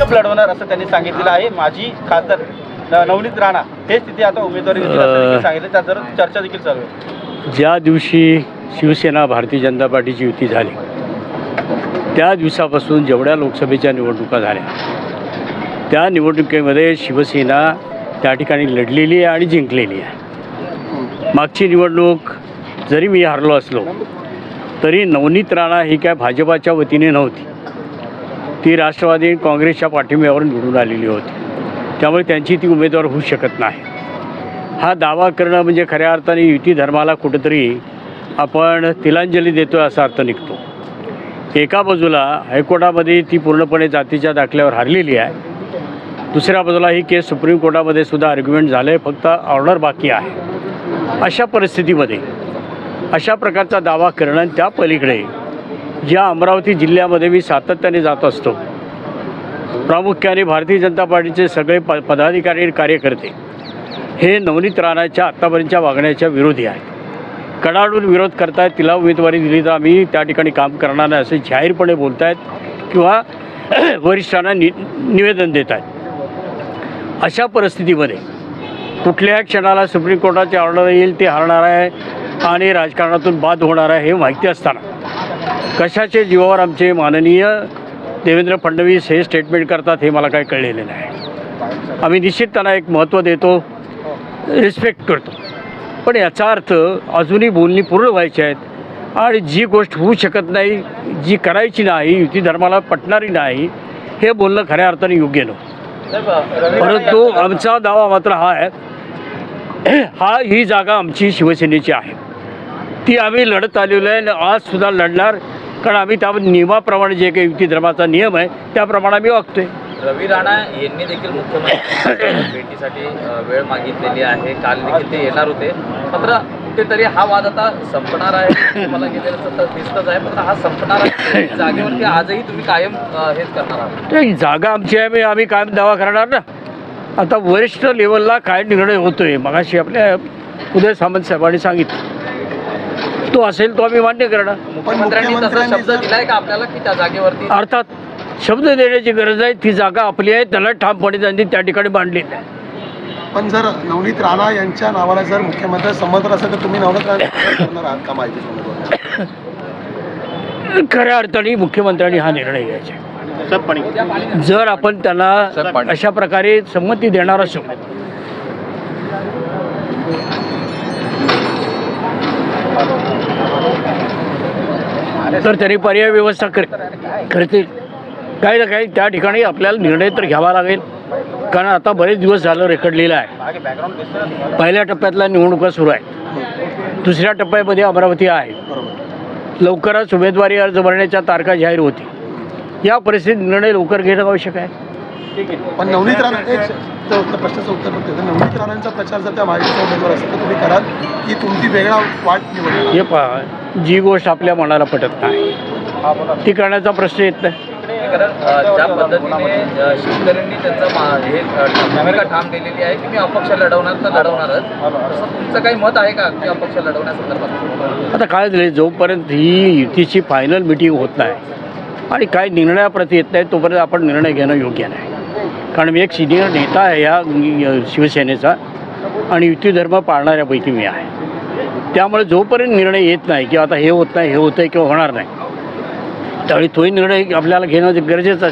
भाजप लढवणार असं त्यांनी सांगितलेलं आहे. माजी खासदार नवनीत राणा हे स्थिती आता उमेदवारी सांगितलं. त्यात चर्चा देखील चालू आहे. ज्या दिवशी शिवसेना भारतीय जनता पार्टीची युती झाली त्या दिवसापासून जेवढ्या लोकसभेच्या निवडणुका झाल्या त्या निवडणुकीमध्ये शिवसेना त्या ठिकाणी लढलेली आहे आणि जिंकलेली आहे. मागची निवडणूक जरी मी हरलो असलो तरी नवनीत राणा ही काय भाजपाच्या वतीने नव्हती. ती राष्ट्रवादी काँग्रेसच्या पाठिंब्यावर निवडून आलेली होती. त्यामुळे त्यांची ती उमेदवार होऊ शकत नाही. हा दावा करणं म्हणजे खऱ्या अर्थाने युती धर्माला कुठंतरी आपण तिलांजली देतो असा अर्थ निघतो. एका बाजूला हायकोर्टामध्ये ती पूर्णपणे जातीच्या दाखल्यावर हारलेली आहे. दुसऱ्या बाजूला ही केस सुप्रीम कोर्टामध्ये सुद्धा आर्ग्युमेंट झालं आहे फक्त ऑर्डर बाकी आहे. अशा परिस्थितीमध्ये अशा प्रकारचा दावा करणं त्या पलीकडे ज्या अमरावती जिल्ह्यामध्ये मी सातत्याने जात असतो. प्रामुख्याने भारतीय जनता पार्टीचे सगळे प पदाधिकारी आणि कार्यकर्ते हे नवनीत राणाच्या आत्तापर्यंतच्या वागण्याच्या विरोधी आहेत. कडाडून विरोध करतायत तिला उमेदवारी दिली तर आम्ही त्या ठिकाणी काम करणार नाही असे जाहीरपणे बोलत आहेत किंवा वरिष्ठांना नि निवेदन देत आहेत अशा परिस्थितीमध्ये कुठल्याही क्षणाला सुप्रीम कोर्टाचे ऑर्डर येईल ते हरणार आहे आणि राजकारणातून बाद होणार आहे हे माहिती असताना कशाचे जीवावर आमचे माननीय देवेंद्र फडणवीस हे स्टेटमेंट करतात हे मला काही कळलेलं नाही. आम्ही निश्चित त्यांना एक महत्त्व देतो रिस्पेक्ट करतो. पण याचा अर्थ अजूनही बोलणी पूर्ण व्हायची आहेत आणि जी गोष्ट होऊ शकत नाही जी करायची नाही युती धर्माला पटणारी नाही हे बोलणं खऱ्या अर्थाने योग्य नव्हतं. परंतु आमचा दावा मात्र हा आहे हा ही जागा आमची शिवसेनेची आहे. ती आम्ही लढत आलेलो आहे आणि आजसुद्धा लढणार कारण आम्ही त्या नियमाप्रमाणे जे काही युती धर्माचा नियम आहे त्याप्रमाणे आम्ही वागतोय. रवी राणा यांनी देखील मुख्यमंत्री भेटीसाठी वेळ मागितलेली आहे. काल देखील ते येणार होते. मात्र कुठेतरी हा वाद आता संपणार आहे. मला गेलेलं तर दिसतच आहे. पण हा संपणार आहे. जागेवरती आजही तुम्ही कायम हेच करणार आहात. जागा आमची आहे मी आम्ही कायम दावा करणार ना. आता वरिष्ठ लेवलला काय निर्णय होतोय. मगाशी आपल्या उदय सामंत साहेबांनी सांगितलं. तो असेल तो आम्ही मान्य करणार. मुख्यमंत्र्यांनी तसा शब्द दिलाय का आपल्याला की त्या जागेवरती? अर्थात शब्द देण्याची गरज आहे ती जागा आपली आहे त्याला ठामपणे त्यांनी त्या ठिकाणी मांडलेली आहे. पण जर नवनीत राणा यांच्या नावाला जर मुख्यमंत्री संमत असेल तर तुम्ही नवनीत राणा आहात का माहिती खऱ्या अर्थाने मुख्यमंत्र्यांनी हा निर्णय घ्यायचा जर आपण त्यांना अशा प्रकारे संमती देणार असू तर त्यांनी पर्याय व्यवस्था कर करतील काही ना काही त्या ठिकाणी आपल्याला निर्णय तर घ्यावा लागेल. कारण आता बरेच दिवस झालं रेकडलेलं आहे. पहिल्या टप्प्यातल्या निवडणुका सुरू आहेत. दुसऱ्या टप्प्यामध्ये अमरावती आहे. लवकरच उमेदवारी अर्ज भरण्याच्या तारखा जाहीर होती या परिस्थितीत निर्णय लवकर घेणं आवश्यक आहे. ठीक आहे. पण नवनीत राणा एक प्रश्नाचं उत्तर फक्त देतो. नवनीत राणांचा प्रचार जर त्या महायुतीचा उमेदवार असेल तर तुम्ही कराल की तुमची वेगळा वाट निवडणार हे पहा जी गोष्ट आपल्या मनाला पटत नाही. ती करण्याचा प्रश्न येत नाही. कारण अ, ज्या पद्धतीने अ, शेतकऱ्यांनी त्यांचं मा- हे अ, भूमिका ठाम केलेली आहे की मी अपक्ष लढवणार तर लढवणारच? तसं तुमचं काही मत आहे का की अपक्ष लढवण्यासंदर्भात? आता काय झालं जोपर्यंत ही युतीची फायनल मिटिंग होत नाही आणि काही निर्णयाप्रती येत नाही तोपर्यंत आपण निर्णय घेणं योग्य नाही. कारण मी एक सिनियर नेता आहे या शिवसेनेचा आणि युती धर्म पाळणाऱ्यापैकी मी आहे. त्यामुळे जोपर्यंत निर्णय येत नाही किंवा आता हे होत नाही हे होतं आहे किंवा होणार नाही त्यावेळी तोही निर्णय आपल्याला घेणं गरजेचं